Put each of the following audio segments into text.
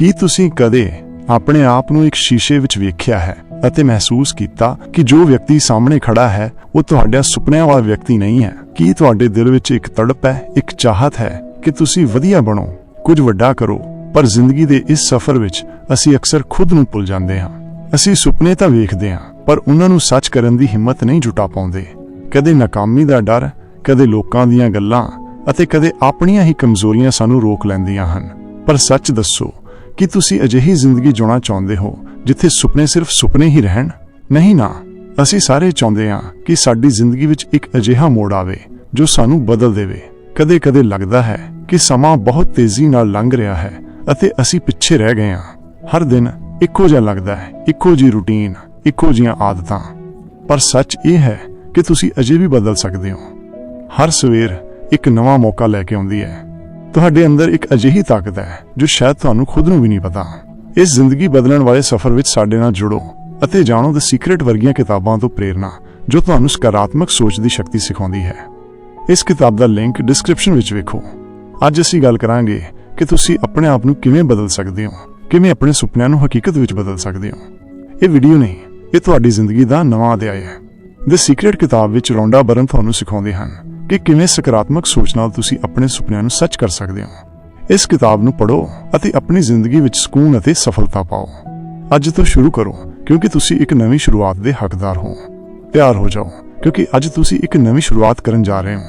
ਕੀ ਤੁਸੀਂ ਕਦੇ ਆਪਣੇ ਆਪ ਨੂੰ ਇੱਕ ਸ਼ੀਸ਼ੇ ਵਿੱਚ ਵੇਖਿਆ ਹੈ ਅਤੇ ਮਹਿਸੂਸ ਕੀਤਾ ਕਿ ਜੋ ਵਿਅਕਤੀ ਸਾਹਮਣੇ ਖੜਾ ਹੈ, ਉਹ ਤੁਹਾਡਾ ਸੁਪਨਿਆਂ ਵਾਲਾ ਵਿਅਕਤੀ ਨਹੀਂ ਹੈ? ਕੀ ਤੁਹਾਡੇ ਦਿਲ ਵਿੱਚ ਇੱਕ ਤੜਪ ਹੈ, ਇੱਕ ਚਾਹਤ ਹੈ ਕਿ ਤੁਸੀਂ ਵਧੀਆ ਬਣੋ, ਕੁਝ ਵੱਡਾ ਕਰੋ, ਪਰ ਜ਼ਿੰਦਗੀ ਦੇ ਇਸ ਸਫ਼ਰ ਵਿੱਚ ਅਸੀਂ ਅਕਸਰ ਖੁਦ ਨੂੰ ਭੁੱਲ ਜਾਂਦੇ ਹਾਂ। ਅਸੀਂ ਸੁਪਨੇ ਤਾਂ ਵੇਖਦੇ ਹਾਂ, ਪਰ ਉਹਨਾਂ ਨੂੰ ਸੱਚ ਕਰਨ ਦੀ ਹਿੰਮਤ ਨਹੀਂ ਜੁਟਾ ਪਾਉਂਦੇ। ਕਦੇ ਨਾਕਾਮੀ ਦਾ ਡਰ, ਕਦੇ ਲੋਕਾਂ ਦੀਆਂ ਗੱਲਾਂ ਅਤੇ ਕਦੇ ਆਪਣੀਆਂ ਹੀ ਕਮਜ਼ੋਰੀਆਂ ਸਾਨੂੰ ਰੋਕ ਲੈਂਦੀਆਂ ਹਨ। ਪਰ ਸੱਚ ਦੱਸੋ ਕਿ ਤੁਸੀਂ ਅਜਿਹੀ ਜ਼ਿੰਦਗੀ ਜਿਉਣਾ ਚਾਹੁੰਦੇ ਹੋ, ਜਿੱਥੇ ਸੁਪਨੇ ਸਿਰਫ ਸੁਪਨੇ ਹੀ ਰਹਿਣ? ਨਹੀਂ ਨਾ। ਅਸੀਂ ਸਾਰੇ ਚਾਹੁੰਦੇ ਹਾਂ ਕਿ ਸਾਡੀ ਜ਼ਿੰਦਗੀ ਵਿੱਚ ਇੱਕ ਅਜਿਹਾ ਮੋੜ ਆਵੇ, ਜੋ ਸਾਨੂੰ ਬਦਲ ਦੇਵੇ। ਕਦੇ-ਕਦੇ ਲੱਗਦਾ ਹੈ ਕਿ ਸਮਾਂ ਬਹੁਤ ਤੇਜ਼ੀ ਨਾਲ ਲੰਘ ਰਿਹਾ ਹੈ ਅਤੇ ਅਸੀਂ ਪਿੱਛੇ ਰਹਿ ਗਏ ਹਾਂ। ਹਰ ਦਿਨ ਇੱਕੋ ਜਿਹਾ ਲੱਗਦਾ ਹੈ, ਇੱਕੋ ਜੀ ਰੁਟੀਨ, ਇੱਕੋ ਜੀਆਂ ਆਦਤਾਂ। ਪਰ ਸੱਚ ਇਹ ਹੈ ਕਿ ਤੁਸੀਂ ਅਜੇ ਵੀ ਬਦਲ ਸਕਦੇ ਹੋ। ਹਰ ਸਵੇਰ ਇੱਕ ਨਵਾਂ ਮੌਕਾ ਲੈ ਕੇ ਆਉਂਦੀ ਹੈ। ਤੁਹਾਡੇ ਅੰਦਰ ਇੱਕ ਅਜਿਹੀ ਤਾਕਤ ਹੈ, ਜੋ ਸ਼ਾਇਦ ਤੁਹਾਨੂੰ ਖੁਦ ਨੂੰ ਵੀ ਨਹੀਂ ਪਤਾ। ਇਸ ਜ਼ਿੰਦਗੀ ਬਦਲਣ ਵਾਲੇ ਸਫ਼ਰ ਵਿੱਚ ਸਾਡੇ ਨਾਲ ਜੁੜੋ ਅਤੇ ਜਾਣੋ ਦ ਸੀਕ੍ਰੇਟ ਵਰਗੀਆਂ ਕਿਤਾਬਾਂ ਤੋਂ ਪ੍ਰੇਰਣਾ, ਜੋ ਤੁਹਾਨੂੰ ਸਕਾਰਾਤਮਕ ਸੋਚ ਦੀ ਸ਼ਕਤੀ ਸਿਖਾਉਂਦੀ ਹੈ। ਇਸ ਕਿਤਾਬ ਦਾ ਲਿੰਕ ਡਿਸਕ੍ਰਿਪਸ਼ਨ ਵਿੱਚ ਵੇਖੋ। ਅੱਜ ਅਸੀਂ ਗੱਲ ਕਰਾਂਗੇ ਕਿ ਤੁਸੀਂ ਆਪਣੇ ਆਪ ਨੂੰ ਕਿਵੇਂ ਬਦਲ ਸਕਦੇ ਹੋ, ਕਿਵੇਂ ਆਪਣੇ ਸੁਪਨਿਆਂ ਨੂੰ ਹਕੀਕਤ ਵਿੱਚ ਬਦਲ ਸਕਦੇ ਹੋ। ਇਹ ਵੀਡੀਓ ਨਹੀਂ, ਇਹ ਤੁਹਾਡੀ ਜ਼ਿੰਦਗੀ ਦਾ ਨਵਾਂ ਅਧਿਆਇ ਹੈ। ਦ ਸੀਕ੍ਰੇਟ ਕਿਤਾਬ ਵਿੱਚ ਰੌਂਡਾ ਬਰਨ ਤੁਹਾਨੂੰ ਸਿਖਾਉਂਦੇ ਹਨ। ਕਿ ਕਿਵੇਂ ਸਕਾਰਾਤਮਕ ਸੋਚ ਨਾਲ ਤੁਸੀਂ ਆਪਣੇ ਸੁਪਨਿਆਂ ਨੂੰ ਸੱਚ ਕਰ ਸਕਦੇ ਹੋ। ਇਸ ਕਿਤਾਬ ਨੂੰ ਪੜ੍ਹੋ ਅਤੇ ਆਪਣੀ ਜ਼ਿੰਦਗੀ ਵਿੱਚ ਸਕੂਨ ਅਤੇ ਸਫਲਤਾ ਪਾਓ। ਅੱਜ ਤੋਂ ਸ਼ੁਰੂ ਕਰੋ, ਕਿਉਂਕਿ ਤੁਸੀਂ ਇੱਕ ਨਵੀਂ ਸ਼ੁਰੂਆਤ ਦੇ ਹੱਕਦਾਰ ਹੋ। ਤਿਆਰ ਹੋ ਜਾਓ, ਕਿਉਂਕਿ ਅੱਜ ਤੁਸੀਂ ਇੱਕ ਨਵੀਂ ਸ਼ੁਰੂਆਤ ਕਰਨ ਜਾ ਰਹੇ ਹੋ।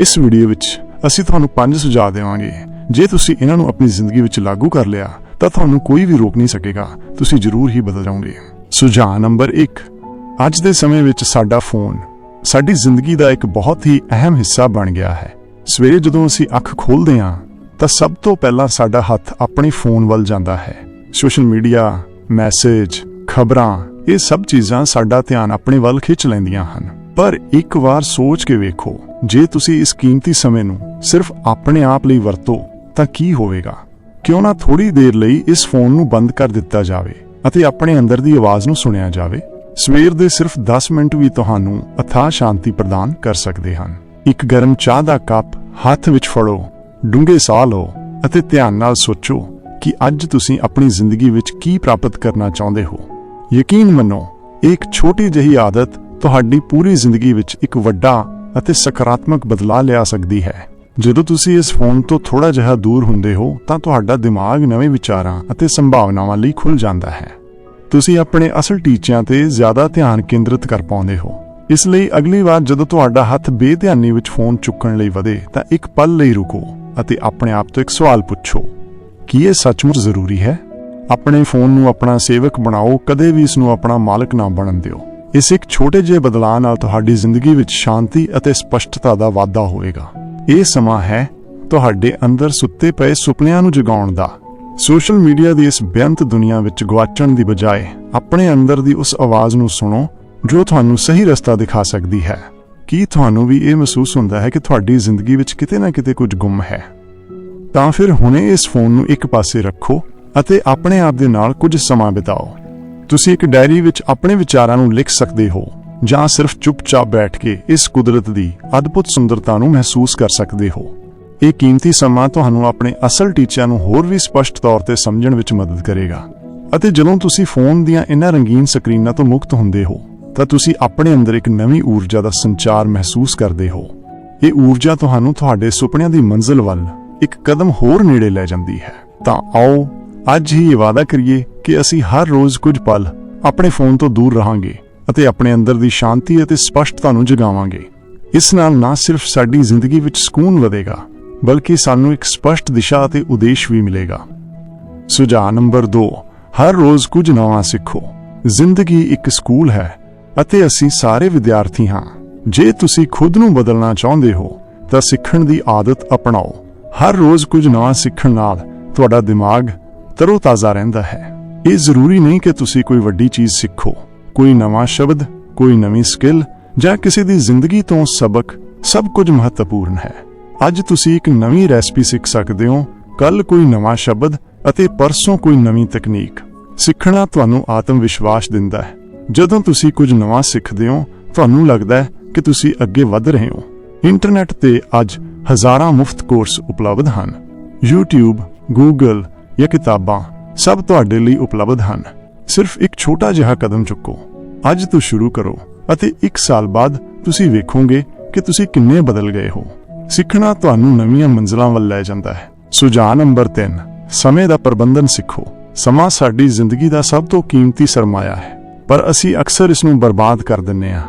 ਇਸ ਵੀਡੀਓ ਵਿੱਚ ਅਸੀਂ ਤੁਹਾਨੂੰ ਪੰਜ ਸੁਝਾਅ ਦੇਵਾਂਗੇ। ਜੇ ਤੁਸੀਂ ਇਹਨਾਂ ਨੂੰ ਆਪਣੀ ਜ਼ਿੰਦਗੀ ਵਿੱਚ ਲਾਗੂ ਕਰ ਲਿਆ, ਤਾਂ ਤੁਹਾਨੂੰ ਕੋਈ ਵੀ ਰੋਕ ਨਹੀਂ ਸਕੇਗਾ। ਤੁਸੀਂ ਜ਼ਰੂਰ ਹੀ ਬਦਲ ਜਾਓਗੇ। ਸੁਝਾਅ ਨੰਬਰ 1 ਅੱਜ ਦੇ ਸਮੇਂ ਵਿੱਚ ਸਾਡਾ ਫੋਨ ਸਾਡੀ ਜ਼ਿੰਦਗੀ ਦਾ ਇੱਕ ਬਹੁਤ ਹੀ ਅਹਿਮ ਹਿੱਸਾ ਬਣ ਗਿਆ ਹੈ। ਸਵੇਰੇ ਜਦੋਂ ਅਸੀਂ ਅੱਖ ਖੋਲ੍ਹਦੇ ਹਾਂ, ਤਾਂ ਸਭ ਤੋਂ ਪਹਿਲਾਂ ਸਾਡਾ ਹੱਥ ਆਪਣੇ ਫੋਨ ਵੱਲ ਜਾਂਦਾ ਹੈ। ਸੋਸ਼ਲ ਮੀਡੀਆ, ਮੈਸੇਜ, ਖਬਰਾਂ, ਇਹ ਸਭ ਚੀਜ਼ਾਂ ਸਾਡਾ ਧਿਆਨ ਆਪਣੇ ਵੱਲ ਖਿੱਚ ਲੈਂਦੀਆਂ ਹਨ। ਪਰ ਇੱਕ ਵਾਰ ਸੋਚ ਕੇ ਵੇਖੋ, ਜੇ ਤੁਸੀਂ ਇਸ ਕੀਮਤੀ ਸਮੇਂ ਨੂੰ ਸਿਰਫ ਆਪਣੇ ਆਪ ਲਈ ਵਰਤੋ, ਤਾਂ ਕੀ ਹੋਵੇਗਾ? ਕਿਉਂ ਨਾ ਥੋੜੀ ਦੇਰ ਲਈ ਇਸ ਫੋਨ ਨੂੰ ਬੰਦ ਕਰ ਦਿੱਤਾ ਜਾਵੇ ਅਤੇ ਆਪਣੇ ਅੰਦਰ ਦੀ ਆਵਾਜ਼ ਨੂੰ ਸੁਣਿਆ ਜਾਵੇ? ਸਵੇਰ ਦੇ ਸਿਰਫ 10 ਮਿੰਟ ਵੀ ਤੁਹਾਨੂੰ ਅਥਾਹ ਸ਼ਾਂਤੀ ਪ੍ਰਦਾਨ ਕਰ ਸਕਦੇ ਹਨ। ਇੱਕ ਗਰਮ ਚਾਹ ਦਾ ਕੱਪ ਹੱਥ ਵਿੱਚ ਫੜੋ, ਡੂੰਘੇ ਸਾਹ ਲਓ ਅਤੇ ਧਿਆਨ ਨਾਲ ਸੋਚੋ ਕਿ ਅੱਜ ਤੁਸੀਂ ਆਪਣੀ ਜ਼ਿੰਦਗੀ ਵਿੱਚ ਕੀ ਪ੍ਰਾਪਤ ਕਰਨਾ ਚਾਹੁੰਦੇ ਹੋ। ਯਕੀਨ ਮੰਨੋ ਇਹ ਇੱਕ ਛੋਟੀ ਜਿਹੀ ਆਦਤ ਤੁਹਾਡੀ ਪੂਰੀ ਜ਼ਿੰਦਗੀ ਵਿੱਚ ਇੱਕ ਵੱਡਾ ਅਤੇ ਸਕਾਰਾਤਮਕ ਬਦਲਾਅ ਲਿਆ ਸਕਦੀ ਹੈ। ਜਦੋਂ ਤੁਸੀਂ ਇਸ ਫੋਨ ਤੋਂ ਥੋੜਾ ਜਿਹਾ ਦੂਰ ਹੁੰਦੇ ਹੋ ਤਾਂ ਤੁਹਾਡਾ ਦਿਮਾਗ ਨਵੇਂ ਵਿਚਾਰਾਂ ਅਤੇ ਸੰਭਾਵਨਾਵਾਂ ਲਈ ਖੁੱਲ ਜਾਂਦਾ ਹੈ। ਤੁਸੀਂ ਆਪਣੇ ਅਸਲ ਟੀਚਿਆਂ ਤੇ ਜ਼ਿਆਦਾ ਧਿਆਨ ਕੇਂਦਰਿਤ ਕਰ ਪਾਉਂਦੇ ਹੋ। ਇਸ ਲਈ ਅਗਲੀ ਵਾਰ ਜਦੋਂ ਤੁਹਾਡਾ ਹੱਥ ਬੇਧਿਆਨੀ ਵਿੱਚ ਫੋਨ ਚੁੱਕਣ ਲਈ ਵਧੇ, ਤਾਂ ਇੱਕ ਪਲ ਲਈ ਰੁਕੋ ਅਤੇ ਆਪਣੇ ਆਪ ਤੋਂ ਇੱਕ ਸਵਾਲ ਪੁੱਛੋ, ਕੀ ਇਹ ਸੱਚਮੁੱਚ ਜ਼ਰੂਰੀ ਹੈ? ਆਪਣੇ ਫੋਨ ਨੂੰ ਆਪਣਾ ਸੇਵਕ ਬਣਾਓ, ਕਦੇ ਵੀ ਇਸ ਨੂੰ ਆਪਣਾ ਮਾਲਕ ਨਾ ਬਣਨ ਦਿਓ। ਇਸ ਇੱਕ ਛੋਟੇ ਜਿਹੇ ਬਦਲਾਅ ਨਾਲ ਤੁਹਾਡੀ ਜ਼ਿੰਦਗੀ ਵਿੱਚ ਸ਼ਾਂਤੀ ਅਤੇ ਸਪਸ਼ਟਤਾ ਦਾ ਵਾਧਾ ਹੋਵੇਗਾ। ਇਹ ਸਮਾਂ ਹੈ ਤੁਹਾਡੇ ਅੰਦਰ ਸੁੱਤੇ ਪਏ ਸੁਪਨਿਆਂ ਨੂੰ ਜਗਾਉਣ ਦਾ। ਸੋਸ਼ਲ ਮੀਡੀਆ ਦੀ ਇਸ ਬੇਅੰਤ ਦੁਨੀਆ ਵਿੱਚ ਗਵਾਚਣ ਦੀ ਬਜਾਏ ਆਪਣੇ ਅੰਦਰ ਦੀ ਉਸ ਆਵਾਜ਼ ਨੂੰ ਸੁਣੋ, ਜੋ ਤੁਹਾਨੂੰ ਸਹੀ ਰਸਤਾ ਦਿਖਾ ਸਕਦੀ ਹੈ। ਕੀ ਤੁਹਾਨੂੰ ਵੀ ਇਹ ਮਹਿਸੂਸ ਹੁੰਦਾ ਹੈ ਕਿ ਤੁਹਾਡੀ ਜ਼ਿੰਦਗੀ ਵਿੱਚ ਕਿਤੇ ਨਾ ਕਿਤੇ ਕੁਝ ਗੁੰਮ ਹੈ? ਤਾਂ ਫਿਰ ਹੁਣੇ ਇਸ ਫੋਨ ਨੂੰ ਇੱਕ ਪਾਸੇ ਰੱਖੋ ਅਤੇ ਆਪਣੇ ਆਪ ਦੇ ਨਾਲ ਕੁਝ ਸਮਾਂ ਬਿਤਾਓ। ਤੁਸੀਂ ਇੱਕ ਡਾਇਰੀ ਵਿੱਚ ਆਪਣੇ ਵਿਚਾਰਾਂ ਨੂੰ ਲਿਖ ਸਕਦੇ ਹੋ, ਜਾਂ ਸਿਰਫ ਚੁੱਪਚਾਪ ਬੈਠ ਕੇ ਇਸ ਕੁਦਰਤ ਦੀ ਅਦਭੁਤ ਸੁੰਦਰਤਾ ਨੂੰ ਮਹਿਸੂਸ ਕਰ ਸਕਦੇ ਹੋ। ਇਹ ਕੀਮਤੀ ਸਮਾਂ ਤੁਹਾਨੂੰ ਆਪਣੇ ਅਸਲ ਟੀਚਿਆਂ ਨੂੰ ਹੋਰ ਵੀ ਸਪਸ਼ਟ ਤੌਰ ਤੇ ਸਮਝਣ ਵਿੱਚ ਮਦਦ ਕਰੇਗਾ। ਅਤੇ ਜਦੋਂ ਤੁਸੀਂ ਫੋਨ ਦੀਆਂ ਇਹਨਾਂ ਰੰਗੀਨ ਸਕਰੀਨਾਂ ਤੋਂ ਮੁਕਤ ਹੁੰਦੇ ਹੋ, ਤਾਂ ਤੁਸੀਂ ਆਪਣੇ ਅੰਦਰ ਇੱਕ ਨਵੀਂ ਊਰਜਾ ਦਾ ਸੰਚਾਰ ਮਹਿਸੂਸ ਕਰਦੇ ਹੋ। ਇਹ ਊਰਜਾ ਤੁਹਾਨੂੰ ਤੁਹਾਡੇ ਸੁਪਨਿਆਂ ਦੀ ਮੰਜ਼ਿਲ ਵੱਲ ਇੱਕ ਕਦਮ ਹੋਰ ਨੇੜੇ ਲੈ ਜਾਂਦੀ ਹੈ। ਤਾਂ ਆਓ, ਅੱਜ ਹੀ ਇਹ ਵਾਅਦਾ ਕਰੀਏ ਕਿ ਅਸੀਂ ਹਰ ਰੋਜ਼ ਕੁਝ ਪਲ ਆਪਣੇ ਫੋਨ ਤੋਂ ਦੂਰ ਰਹਾਂਗੇ ਅਤੇ ਆਪਣੇ ਅੰਦਰ ਦੀ ਸ਼ਾਂਤੀ ਅਤੇ ਸਪਸ਼ਟਤਾ ਨੂੰ ਜਗਾਵਾਂਗੇ। ਇਸ ਨਾਲ ਨਾ ਸਿਰਫ ਸਾਡੀ ਜ਼ਿੰਦਗੀ ਵਿੱਚ ਸਕੂਨ ਵਧੇਗਾ ਬਲਕਿ ਸਾਨੂੰ ਇੱਕ ਸਪਸ਼ਟ ਦਿਸ਼ਾ ਅਤੇ ਉਦੇਸ਼ ਵੀ ਮਿਲੇਗਾ। ਸੁਝਾਅ ਨੰਬਰ 2 ਹਰ ਰੋਜ਼ ਕੁਝ ਨਵਾਂ ਸਿੱਖੋ। ਜ਼ਿੰਦਗੀ ਇੱਕ ਸਕੂਲ ਹੈ ਅਤੇ ਅਸੀਂ ਸਾਰੇ ਵਿਦਿਆਰਥੀ ਹਾਂ। ਜੇ ਤੁਸੀਂ ਖੁਦ ਨੂੰ ਬਦਲਣਾ ਚਾਹੁੰਦੇ ਹੋ, ਤਾਂ ਸਿੱਖਣ ਦੀ ਆਦਤ ਅਪਣਾਓ। ਹਰ ਰੋਜ਼ ਕੁਝ ਨਵਾਂ ਸਿੱਖਣ ਨਾਲ ਤੁਹਾਡਾ ਦਿਮਾਗ ਤਰੋਤਾਜ਼ਾ ਰਹਿੰਦਾ ਹੈ। ਇਹ ਜ਼ਰੂਰੀ ਨਹੀਂ ਕਿ ਤੁਸੀਂ ਕੋਈ ਵੱਡੀ ਚੀਜ਼ ਸਿੱਖੋ। ਕੋਈ ਨਵਾਂ ਸ਼ਬਦ, ਕੋਈ ਨਵੀਂ ਸਕਿੱਲ ਜਾਂ ਕਿਸੇ ਦੀ ਜ਼ਿੰਦਗੀ ਤੋਂ ਸਬਕ ਸਭ ਕੁਝ ਮਹੱਤਵਪੂਰਨ ਹੈ। ਅੱਜ ਤੁਸੀਂ ਇੱਕ ਨਵੀਂ ਰੈਸਪੀ ਸਿੱਖ ਸਕਦੇ ਹੋ। ਕੱਲ ਕੋਈ ਨਵਾਂ ਸ਼ਬਦ ਅਤੇ ਪਰਸੋਂ ਕੋਈ ਨਵੀਂ ਤਕਨੀਕ। ਸਿੱਖਣਾ ਤੁਹਾਨੂੰ ਆਤਮ ਵਿਸ਼ਵਾਸ ਦਿੰਦਾ ਹੈ। ਜਦੋਂ ਤੁਸੀਂ ਕੁਝ ਨਵਾਂ ਸਿੱਖਦੇ ਹੋ, ਤੁਹਾਨੂੰ ਲੱਗਦਾ ਹੈ ਕਿ ਤੁਸੀਂ ਅੱਗੇ ਵਧ ਰਹੇ ਹੋ। ਇੰਟਰਨੈਟ ਤੇ ਅੱਜ ਹਜ਼ਾਰਾਂ ਮੁਫਤ ਕੋਰਸ ਉਪਲਬਧ ਹਨ। YouTube, Google ਜਾਂ ਕਿਤਾਬਾਂ ਸਭ ਤੁਹਾਡੇ ਲਈ ਉਪਲਬਧ ਹਨ। ਸਿਰਫ ਇੱਕ ਛੋਟਾ ਜਿਹਾ ਕਦਮ ਚੁੱਕੋ। ਅੱਜ ਤੋਂ ਸ਼ੁਰੂ ਕਰੋ ਅਤੇ 1 ਸਾਲ ਬਾਅਦ ਤੁਸੀਂ ਵੇਖੋਗੇ ਕਿ ਤੁਸੀਂ ਕਿੰਨੇ ਬਦਲ ਗਏ ਹੋ। ਸਿੱਖਣਾ ਤੁਹਾਨੂੰ ਨਵੀਆਂ ਮੰਜ਼ਿਲਾਂ ਵੱਲ ਲੈ ਜਾਂਦਾ ਹੈ। ਸੁਝਾਅ ਨੰਬਰ 3 ਸਮੇਂ ਦਾ ਪ੍ਰਬੰਧਨ ਸਿੱਖੋ। ਸਮਾਂ ਸਾਡੀ ਜ਼ਿੰਦਗੀ ਦਾ ਸਭ ਤੋਂ ਕੀਮਤੀ ਸਰਮਾਇਆ ਹੈ, ਪਰ ਅਸੀਂ ਅਕਸਰ ਇਸ ਨੂੰ ਬਰਬਾਦ ਕਰ ਦਿੰਨੇ ਹਾਂ।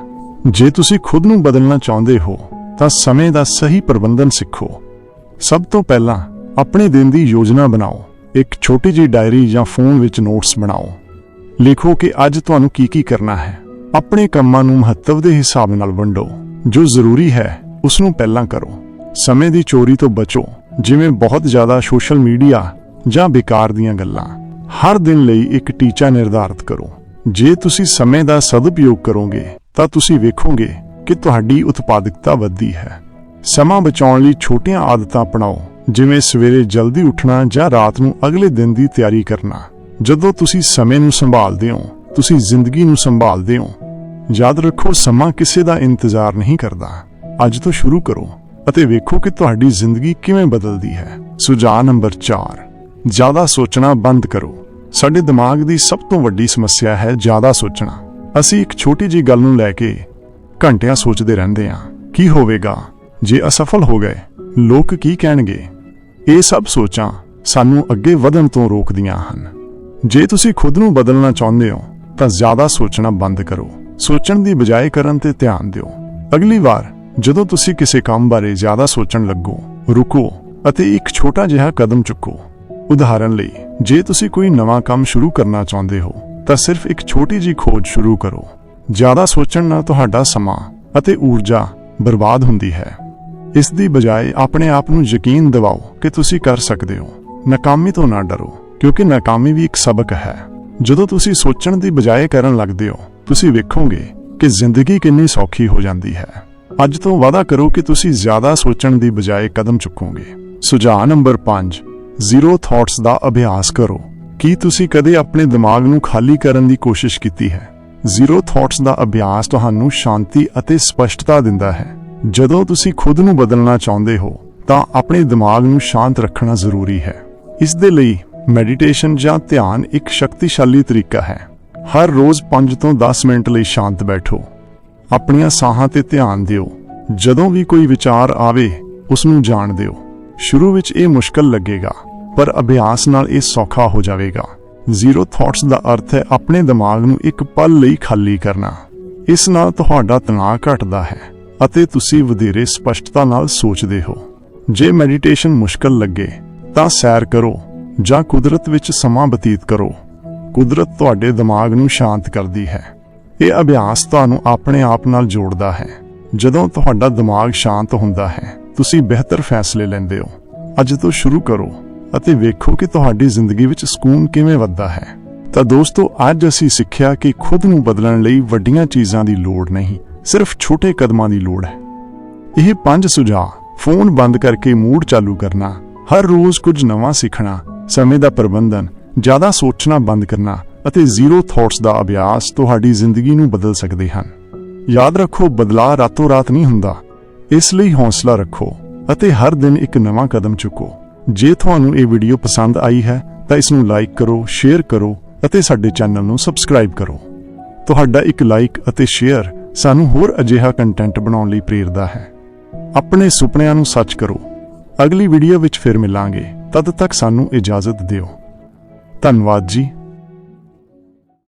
ਜੇ ਤੁਸੀਂ ਖੁਦ ਨੂੰ ਬਦਲਣਾ ਚਾਹੁੰਦੇ ਹੋ, ਤਾਂ ਸਮੇਂ ਦਾ ਸਹੀ ਪ੍ਰਬੰਧਨ ਸਿੱਖੋ। ਸਭ ਤੋਂ ਪਹਿਲਾਂ ਆਪਣੇ ਦਿਨ ਦੀ ਯੋਜਨਾ ਬਣਾਓ। ਇੱਕ ਛੋਟੀ ਜਿਹੀ ਡਾਇਰੀ ਜਾਂ ਫੋਨ ਵਿੱਚ ਨੋਟਸ ਬਣਾਓ। ਲਿਖੋ ਕਿ ਅੱਜ ਤੁਹਾਨੂੰ ਕੀ ਕੀ ਕਰਨਾ ਹੈ। ਆਪਣੇ ਕੰਮਾਂ ਨੂੰ ਮਹੱਤਵ ਦੇ ਹਿਸਾਬ ਨਾਲ ਵੰਡੋ। ਜੋ ਜ਼ਰੂਰੀ ਹੈ, ਉਸ ਨੂੰ ਪਹਿਲਾਂ ਕਰੋ। ਸਮੇਂ ਦੀ ਚੋਰੀ ਤੋਂ ਬਚੋ, ਜਿਵੇਂ ਬਹੁਤ ਜ਼ਿਆਦਾ ਸੋਸ਼ਲ ਮੀਡੀਆ ਜਾਂ ਬੇਕਾਰ ਦੀਆਂ ਗੱਲਾਂ। ਹਰ ਦਿਨ ਲਈ ਇੱਕ ਟੀਚਾ ਨਿਰਧਾਰਤ ਕਰੋ। ਜੇ ਤੁਸੀਂ ਸਮੇਂ ਦਾ ਸਦਉਪਯੋਗ ਕਰੋਗੇ, ਤਾਂ ਤੁਸੀਂ ਵੇਖੋਗੇ ਕਿ ਤੁਹਾਡੀ ਉਤਪਾਦਕਤਾ ਵੱਧਦੀ ਹੈ। ਸਮਾਂ ਬਚਾਉਣ ਲਈ ਛੋਟੀਆਂ ਆਦਤਾਂ ਅਪਣਾਓ, ਜਿਵੇਂ ਸਵੇਰੇ ਜਲਦੀ ਉੱਠਣਾ ਜਾਂ ਰਾਤ ਨੂੰ ਅਗਲੇ ਦਿਨ ਦੀ ਤਿਆਰੀ ਕਰਨਾ। ਜਦੋਂ ਤੁਸੀਂ ਸਮੇਂ ਨੂੰ ਸੰਭਾਲਦੇ ਹੋ, ਤੁਸੀਂ ਜ਼ਿੰਦਗੀ ਨੂੰ ਸੰਭਾਲਦੇ ਹੋ। ਯਾਦ ਰੱਖੋ, ਸਮਾਂ ਕਿਸੇ ਦਾ ਇੰਤਜ਼ਾਰ ਨਹੀਂ ਕਰਦਾ। ਅੱਜ ਤੋਂ ਸ਼ੁਰੂ ਕਰੋ। ਅਤੇ ਵੇਖੋ ਕਿ ਤੁਹਾਡੀ ਜ਼ਿੰਦਗੀ ਕਿਵੇਂ ਬਦਲਦੀ ਹੈ। ਸੁਝਾਅ ਨੰਬਰ 4 ਜ਼ਿਆਦਾ ਸੋਚਣਾ ਬੰਦ ਕਰੋ। ਸਾਡੇ ਦਿਮਾਗ ਦੀ ਸਭ ਤੋਂ ਵੱਡੀ ਸਮੱਸਿਆ ਹੈ ਜ਼ਿਆਦਾ ਸੋਚਣਾ। ਅਸੀਂ ਇੱਕ ਛੋਟੀ ਜਿਹੀ ਗੱਲ ਨੂੰ ਲੈ ਕੇ ਘੰਟਿਆਂ ਸੋਚਦੇ ਰਹਿੰਦੇ ਹਾਂ। ਕੀ ਹੋਵੇਗਾ ਜੇ ਅਸਫਲ ਹੋ ਗਏ? ਲੋਕ ਕੀ ਕਹਿਣਗੇ? ਇਹ ਸਭ ਸੋਚਾਂ ਸਾਨੂੰ ਅੱਗੇ ਵਧਣ ਤੋਂ ਰੋਕਦੀਆਂ ਹਨ। ਜੇ ਤੁਸੀਂ ਖੁਦ ਨੂੰ ਬਦਲਣਾ ਚਾਹੁੰਦੇ ਹੋ, ਤਾਂ ਜ਼ਿਆਦਾ ਸੋਚਣਾ ਬੰਦ ਕਰੋ। ਸੋਚਣ ਦੀ ਬਜਾਏ ਕਰਨ ਤੇ ਧਿਆਨ ਦਿਓ। ਅਗਲੀ ਵਾਰ ਜਦੋਂ ਤੁਸੀਂ ਕਿਸੇ ਕੰਮ ਬਾਰੇ ਜ਼ਿਆਦਾ ਸੋਚਣ ਲੱਗੋ, ਰੁਕੋ ਅਤੇ ਇੱਕ ਛੋਟਾ ਜਿਹਾ ਕਦਮ ਚੁੱਕੋ। ਉਦਾਹਰਨ ਲਈ, ਜੇ ਤੁਸੀਂ ਕੋਈ ਨਵਾਂ ਕੰਮ ਸ਼ੁਰੂ ਕਰਨਾ ਚਾਹੁੰਦੇ ਹੋ, ਤਾਂ ਸਿਰਫ ਇੱਕ ਛੋਟੀ ਜਿਹੀ ਖੋਜ ਸ਼ੁਰੂ ਕਰੋ। ਜ਼ਿਆਦਾ ਸੋਚਣ ਨਾਲ ਤੁਹਾਡਾ ਸਮਾਂ ਅਤੇ ਊਰਜਾ ਬਰਬਾਦ ਹੁੰਦੀ ਹੈ। ਇਸ ਦੀ ਬਜਾਏ ਆਪਣੇ ਆਪ ਨੂੰ ਯਕੀਨ ਦਿਵਾਓ ਕਿ ਤੁਸੀਂ ਕਰ ਸਕਦੇ ਹੋ। ਨਾਕਾਮੀ ਤੋਂ ਨਾ ਡਰੋ, ਕਿਉਂਕਿ ਨਾਕਾਮੀ ਵੀ ਇੱਕ ਸਬਕ ਹੈ। ਜਦੋਂ ਤੁਸੀਂ ਸੋਚਣ ਦੀ ਬਜਾਏ ਕਰਨ ਲੱਗਦੇ ਹੋ, ਤੁਸੀਂ ਵੇਖੋਗੇ ਕਿ ਜ਼ਿੰਦਗੀ ਕਿੰਨੀ ਸੌਖੀ ਹੋ ਜਾਂਦੀ ਹੈ। ਅੱਜ ਤੋਂ ਵਾਅਦਾ ਕਰੋ ਕਿ ਤੁਸੀਂ ਜ਼ਿਆਦਾ ਸੋਚਣ ਦੀ ਬਜਾਏ ਕਦਮ ਚੁੱਕੋਗੇ। ਸੁਝਾਅ ਨੰਬਰ 5 ਜ਼ੀਰੋ ਥਾਟਸ ਦਾ ਅਭਿਆਸ ਕਰੋ। ਕੀ ਤੁਸੀਂ ਕਦੇ ਆਪਣੇ ਦਿਮਾਗ ਨੂੰ ਖਾਲੀ ਕਰਨ ਦੀ ਕੋਸ਼ਿਸ਼ ਕੀਤੀ ਹੈ? ਜ਼ੀਰੋ ਥਾਟਸ ਦਾ ਅਭਿਆਸ ਤੁਹਾਨੂੰ ਸ਼ਾਂਤੀ ਅਤੇ ਸਪਸ਼ਟਤਾ ਦਿੰਦਾ ਹੈ। ਜਦੋਂ ਤੁਸੀਂ ਖੁਦ ਨੂੰ ਬਦਲਣਾ ਚਾਹੁੰਦੇ ਹੋ, ਤਾਂ ਆਪਣੇ ਦਿਮਾਗ ਨੂੰ ਸ਼ਾਂਤ ਰੱਖਣਾ ਜ਼ਰੂਰੀ ਹੈ। ਇਸ ਦੇ ਲਈ ਮੈਡੀਟੇਸ਼ਨ ਜਾਂ ਧਿਆਨ ਇੱਕ ਸ਼ਕਤੀਸ਼ਾਲੀ ਤਰੀਕਾ ਹੈ। ਹਰ ਰੋਜ਼ 5 ਤੋਂ 10 ਮਿੰਟ ਲਈ ਸ਼ਾਂਤ ਬੈਠੋ। ਆਪਣੀਆਂ ਸਾਹਾਂ ਤੇ ਧਿਆਨ ਦਿਓ। ਜਦੋਂ ਵੀ ਕੋਈ ਵਿਚਾਰ ਆਵੇ, ਉਸ ਨੂੰ ਜਾਣ ਦਿਓ। ਸ਼ੁਰੂ ਵਿੱਚ ਇਹ ਮੁਸ਼ਕਲ ਲੱਗੇਗਾ, ਪਰ ਅਭਿਆਸ ਨਾਲ ਇਹ ਸੌਖਾ ਹੋ ਜਾਵੇਗਾ। ਜ਼ੀਰੋ ਥਾਟਸ ਦਾ ਅਰਥ ਹੈ ਆਪਣੇ ਦਿਮਾਗ ਨੂੰ ਇੱਕ ਪਲ ਲਈ ਖਾਲੀ ਕਰਨਾ। ਇਸ ਨਾਲ ਤੁਹਾਡਾ ਤਣਾਅ ਘਟਦਾ ਹੈ ਅਤੇ ਤੁਸੀਂ ਵਧੇਰੇ ਸਪਸ਼ਟਤਾ ਨਾਲ ਸੋਚਦੇ ਹੋ। ਜੇ ਮੈਡੀਟੇਸ਼ਨ ਮੁਸ਼ਕਲ ਲੱਗੇ, ਤਾਂ ਸੈਰ ਕਰੋ ਜਾਂ ਕੁਦਰਤ ਵਿੱਚ ਸਮਾਂ ਬਤੀਤ ਕਰੋ। ਕੁਦਰਤ ਤੁਹਾਡੇ ਦਿਮਾਗ ਨੂੰ ਸ਼ਾਂਤ ਕਰਦੀ ਹੈ। ਇਹ ਅਭਿਆਸ ਤੁਹਾਨੂੰ ਆਪਣੇ ਆਪ ਨਾਲ ਜੋੜਦਾ ਹੈ। ਜਦੋਂ ਤੁਹਾਡਾ ਦਿਮਾਗ ਸ਼ਾਂਤ ਹੁੰਦਾ ਹੈ, ਤੁਸੀਂ ਬਿਹਤਰ ਫੈਸਲੇ ਲੈਂਦੇ ਹੋ। ਅੱਜ ਤੋਂ ਸ਼ੁਰੂ ਕਰੋ ਅਤੇ ਵੇਖੋ ਕਿ ਤੁਹਾਡੀ ਜ਼ਿੰਦਗੀ ਵਿੱਚ ਸਕੂਨ ਕਿਵੇਂ ਵੱਧਦਾ ਹੈ। ਤਾਂ ਦੋਸਤੋ, ਅੱਜ ਅਸੀਂ ਸਿੱਖਿਆ ਕਿ ਖੁਦ ਨੂੰ ਬਦਲਣ ਲਈ ਵੱਡੀਆਂ ਚੀਜ਼ਾਂ ਦੀ ਲੋੜ ਨਹੀਂ, ਸਿਰਫ ਛੋਟੇ ਕਦਮਾਂ ਦੀ ਲੋੜ ਹੈ। ਇਹ ਪੰਜ ਸੁਝਾਅ, ਫੋਨ ਬੰਦ ਕਰਕੇ ਮੂਡ ਚਾਲੂ ਕਰਨਾ, ਹਰ ਰੋਜ਼ ਕੁਝ ਨਵਾਂ ਸਿੱਖਣਾ, ਸਮੇਂ ਦਾ ਪ੍ਰਬੰਧਨ, ਜ਼ਿਆਦਾ ਸੋਚਣਾ ਬੰਦ ਕਰਨਾ ਅਤੇ ਜ਼ੀਰੋ ਥਾਟਸ ਦਾ ਅਭਿਆਸ ਤੁਹਾਡੀ ਜ਼ਿੰਦਗੀ ਨੂੰ ਬਦਲ ਸਕਦੇ ਹਨ। ਯਾਦ ਰੱਖੋ, ਬਦਲਾਅ ਰਾਤੋਂ ਰਾਤ ਨਹੀਂ ਹੁੰਦਾ। ਇਸ ਲਈ ਹੌਸਲਾ ਰੱਖੋ ਅਤੇ ਹਰ ਦਿਨ ਇੱਕ ਨਵਾਂ ਕਦਮ ਚੁੱਕੋ। ਜੇ ਤੁਹਾਨੂੰ ਇਹ ਵੀਡੀਓ ਪਸੰਦ ਆਈ ਹੈ, ਤਾਂ ਇਸ ਨੂੰ ਲਾਈਕ ਕਰੋ, ਸ਼ੇਅਰ ਕਰੋ ਅਤੇ ਸਾਡੇ ਚੈਨਲ ਨੂੰ ਸਬਸਕ੍ਰਾਈਬ ਕਰੋ। ਤੁਹਾਡਾ ਇੱਕ ਲਾਈਕ ਅਤੇ ਸ਼ੇਅਰ ਸਾਨੂੰ ਹੋਰ ਅਜਿਹਾ ਕੰਟੈਂਟ ਬਣਾਉਣ ਲਈ ਪ੍ਰੇਰਦਾ ਹੈ। ਆਪਣੇ ਸੁਪਨਿਆਂ ਨੂੰ ਸੱਚ ਕਰੋ। ਅਗਲੀ ਵੀਡੀਓ ਵਿੱਚ ਫਿਰ ਮਿਲਾਂਗੇ। ਤਦ ਤੱਕ ਸਾਨੂੰ ਇਜਾਜ਼ਤ ਦਿਓ। ਧੰਨਵਾਦ ਜੀ।